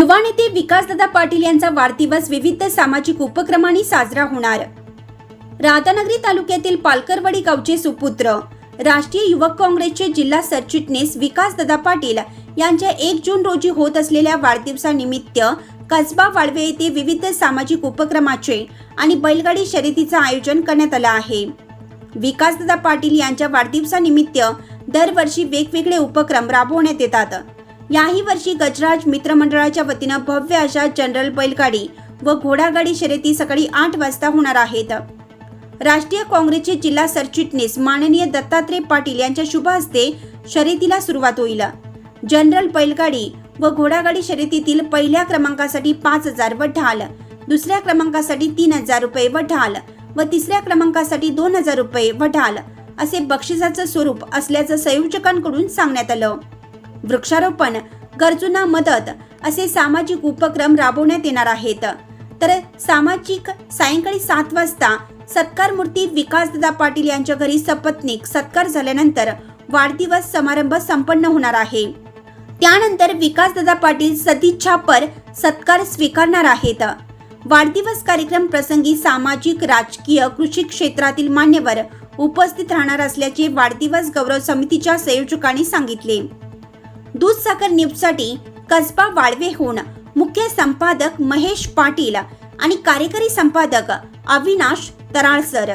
युवा नेते विकासदादा पाटील यांचा वाढदिवस विविध सामाजिक उपक्रमांनी साजरा होणार. राधानगरी तालुक्यातील पालकरवाडी गावचे सुपुत्र राष्ट्रीय युवक काँग्रेसचे जिल्हा सरचिटणीस विकासदादा पाटील यांच्या एक जून रोजी होत असलेल्या वाढदिवसानिमित्त कसबा वाळवे येथे विविध सामाजिक उपक्रमाचे आणि बैलगाडी शर्यतीचं आयोजन करण्यात आलं आहे. विकासदादा पाटील यांच्या वाढदिवसानिमित्त दरवर्षी वेगवेगळे उपक्रम राबवण्यात येतात. याही वर्षी गजराज मित्रमंडळाच्या वतीनं भव्य अशा जनरल बैलगाडी व घोडागाडी शर्यती सकाळी आठ वाजता होणार आहेत. राष्ट्रीय काँग्रेसचे जिल्हा सरचिटणीस माननीय दत्तात्रय पाटील यांच्या शुभ हस्ते शर्यतीला सुरुवात होईल. जनरल बैलगाडी व घोडागाडी शर्यतीतील पहिल्या क्रमांकासाठी पाच हजार व ढाल दुसऱ्या क्रमांकासाठी तीन हजार रुपये व ढाल व तिसऱ्या क्रमांकासाठी दोन हजार रुपये व ढाल असे बक्षिसाचं स्वरूप असल्याचं संयोजकांकडून सांगण्यात आलं. वृक्षारोपण गरजूंना मदत असे सामाजिक उपक्रम राबवण्यात येणार आहेत. तर सामाजिक सायंकाळी सात वाजता सत्कार मूर्ती विकासदादा पाटील यांच्या घरी सपत्नीक सत्कार झाल्यानंतर वाढदिवस समारंभ संपन्न होणार आहे. त्यानंतर विकासदादा पाटील सदिच्छापर सत्कार स्वीकारणार आहेत. वाढदिवस कार्यक्रम प्रसंगी सामाजिक राजकीय कृषी क्षेत्रातील मान्यवर उपस्थित राहणार असल्याचे वाढदिवस गौरव समितीच्या संयोजकांनी सांगितले. दूध साखर न्यूजसाठी कसबा वाळवेहून मुख्य संपादक महेश पाटील आणि कार्यकारी संपादक अविनाश तराळसर.